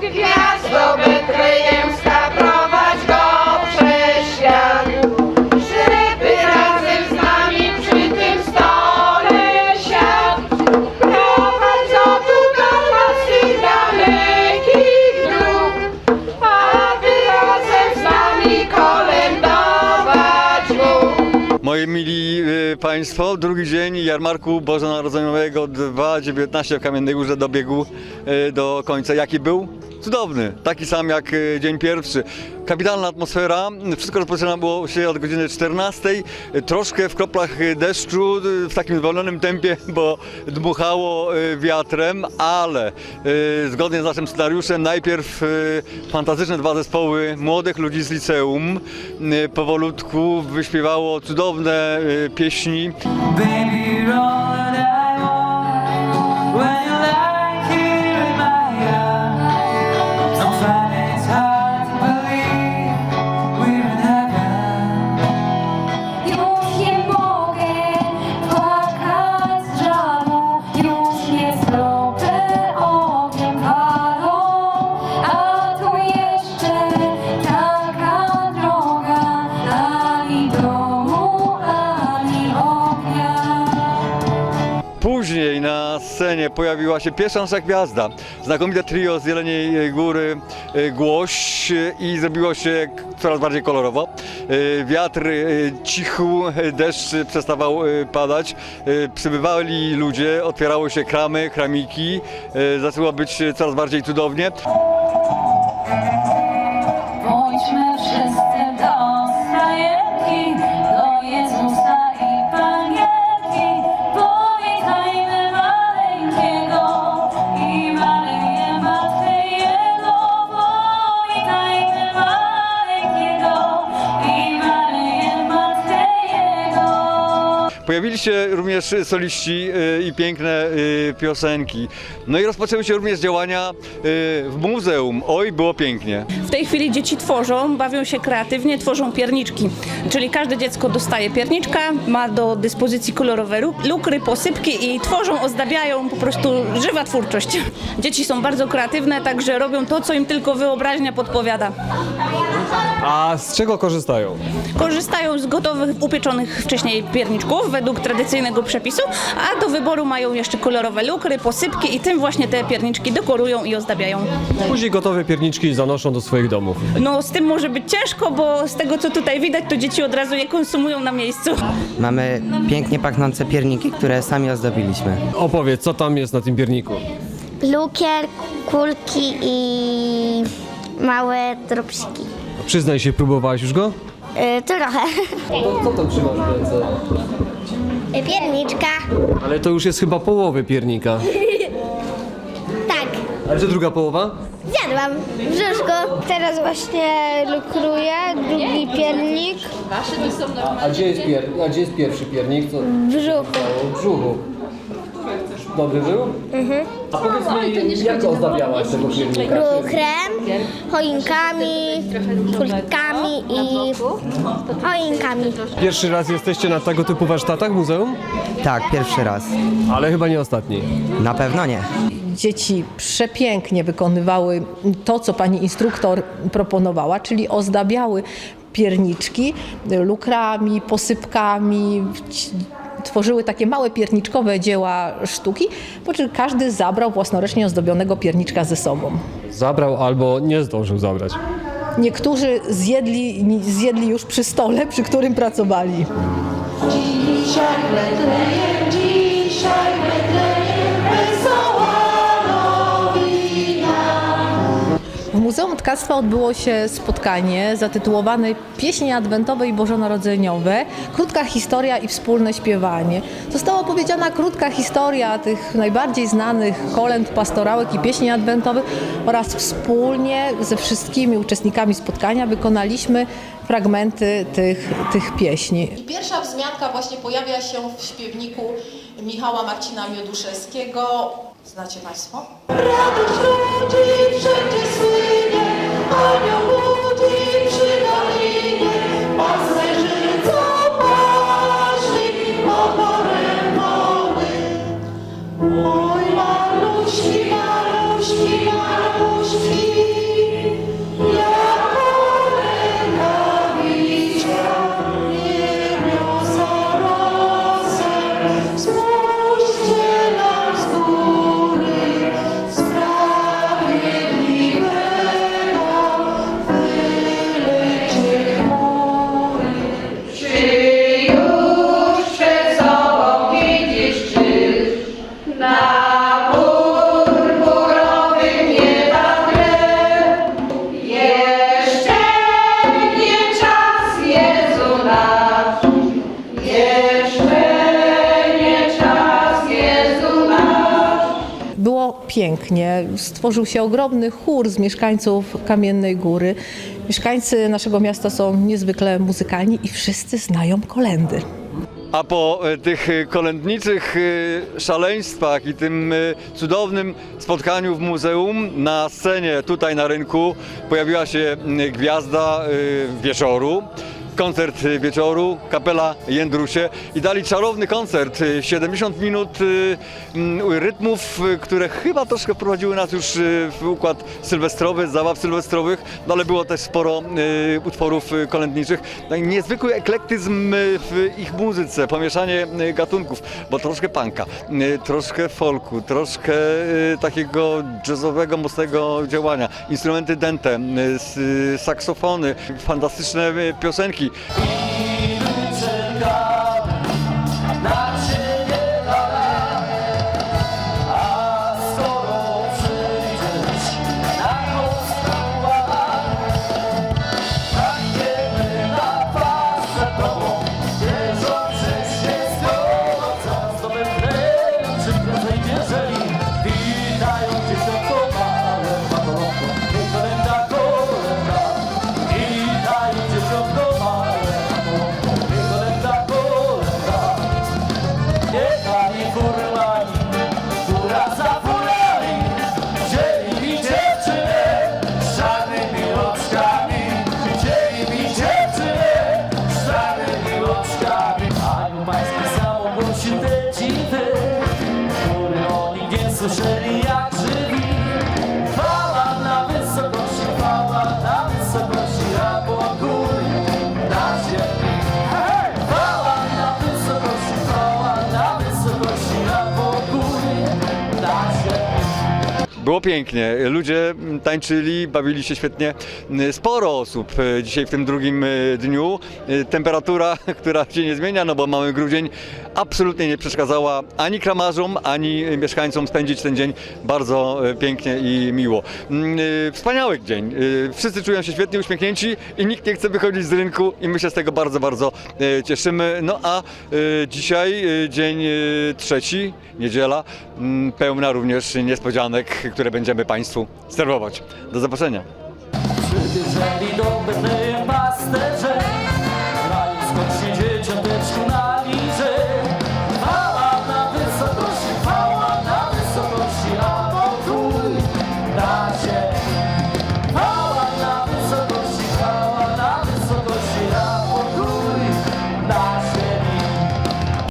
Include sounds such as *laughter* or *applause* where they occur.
Gwiazdo betlejemska, prowadź go przez świat. Żeby razem z nami przy tym stole siadł. Prowadź go tu do nas tych dalekich dróg, aby razem z nami kolędować mógł. Moi mili Państwo, drugi dzień jarmarku bożonarodzeniowego 2.19 w Kamiennej Górze dobiegł y, do końca. Jaki był? Cudowny, taki sam jak y, dzień pierwszy. Kapitalna atmosfera, wszystko rozpoczynało się od godziny 14, y, troszkę w kroplach y, deszczu, w takim zwolnionym tempie, *laughs* bo dmuchało wiatrem, ale zgodnie z naszym scenariuszem najpierw fantastyczne dwa zespoły młodych ludzi z liceum powolutku wyśpiewało cudowne y, pieśni. Baby, na scenie pojawiła się nasza gwiazda, znakomite trio z Jeleniej Góry y, Głoś y, i zrobiło się coraz bardziej kolorowo. Wiatr cichł, deszcz przestawał padać, przybywali ludzie, otwierały się kramy, kramiki, zaczęło być coraz bardziej cudownie. Również soliści y, i piękne y, piosenki. No i rozpoczęły się również działania y, w muzeum. Oj, było pięknie. W tej chwili dzieci tworzą, bawią się kreatywnie, tworzą pierniczki. Czyli każde dziecko dostaje pierniczka, ma do dyspozycji kolorowe lukry, posypki i tworzą, ozdabiają po prostu żywa twórczość. Dzieci są bardzo kreatywne, także robią to, co im tylko wyobraźnia podpowiada. A z czego korzystają? Korzystają z gotowych, upieczonych wcześniej pierniczków według tradycyjnego przepisu, a do wyboru mają jeszcze kolorowe lukry, posypki i tym właśnie te pierniczki dekorują i ozdabiają. Później gotowe pierniczki zanoszą do swoich domów. No z tym może być ciężko, bo z tego co tutaj widać, to dzieci od razu je konsumują na miejscu. Mamy pięknie pachnące pierniki, które sami ozdobiliśmy. Opowiedz, co tam jest na tym pierniku? lukier, kulki i małe dropsiki. Przyznaj się, próbowałaś już go? Yy, trochę. Co tam trzymasz w ręce? Pierniczka. Ale to już jest chyba połowy piernika. *laughs* Tak, Ale co druga połowa? zjadłam. Brzuszko. Teraz właśnie lukruję drugi piernik A gdzie jest, pier... A gdzie jest pierwszy piernik? Co w brzuchu. w brzuchu? Dobry był? Mhm. A powiedz mi, jak ozdabiałaś tego piernika? Lukrem, choinkami, kulkami i choinkami. Pierwszy raz jesteście na tego typu warsztatach w muzeum? Tak, pierwszy raz. Ale chyba nie ostatni. Na pewno nie. Dzieci przepięknie wykonywały to, co pani instruktor proponowała, czyli ozdabiały pierniczki lukrami, posypkami, ci- tworzyły takie małe pierniczkowe dzieła sztuki, po czym każdy zabrał własnoręcznie ozdobionego pierniczka ze sobą. Zabrał albo nie zdążył zabrać. Niektórzy zjedli, zjedli już przy stole, przy którym pracowali. Dzisiaj Betlejem, dzisiaj Betlejem, Muzeum Tkactwa odbyło się spotkanie zatytułowane Pieśni Adwentowe i Bożonarodzeniowe, krótka historia i wspólne śpiewanie. Została opowiedziana krótka historia tych najbardziej znanych kolęd, pastorałek i pieśni adwentowych oraz wspólnie ze wszystkimi uczestnikami spotkania wykonaliśmy fragmenty tych, tych pieśni. Pierwsza wzmianka właśnie pojawia się w śpiewniku Michała Marcina Mioduszewskiego. Znacie Państwo? Radość ludzi wszędzie słynie, on your pięknie. Stworzył się ogromny chór z mieszkańców Kamiennej Góry. Mieszkańcy naszego miasta są niezwykle muzykalni i wszyscy znają kolendy. A po e, tych e, kolędniczych e, szaleństwach i tym cudownym spotkaniu w muzeum na scenie tutaj na rynku pojawiła się gwiazda wieczoru. Koncert e, wieczoru, kapela Jędrusie. I dali czarowny koncert, e, 70 minut e, m, rytmów, które chyba troszkę wprowadziły nas już w układ sylwestrowy, zabaw sylwestrowych, no ale było też sporo utworów kolędniczych. No niezwykły eklektyzm w ich muzyce, pomieszanie gatunków, bo troszkę punka, troszkę folku, troszkę takiego jazzowego, mocnego działania, instrumenty dente, saksofony, fantastyczne e, piosenki. Na Było pięknie. Ludzie tańczyli, bawili się świetnie. Sporo osób e, dzisiaj w tym drugim e, dniu. E, Temperatura, *laughs* która się nie zmienia, no bo mamy grudzień, absolutnie nie przeszkadzała ani kramarzom, ani mieszkańcom spędzić ten dzień bardzo pięknie i miło. Mm, Wspaniały dzień. Wszyscy czują się świetnie uśmiechnięci i nikt nie chce wychodzić z rynku i my się z tego bardzo, bardzo cieszymy. No a dzisiaj dzień trzeci, niedziela, mm, pełna również niespodzianek, które będziemy Państwu serwować. Do zobaczenia.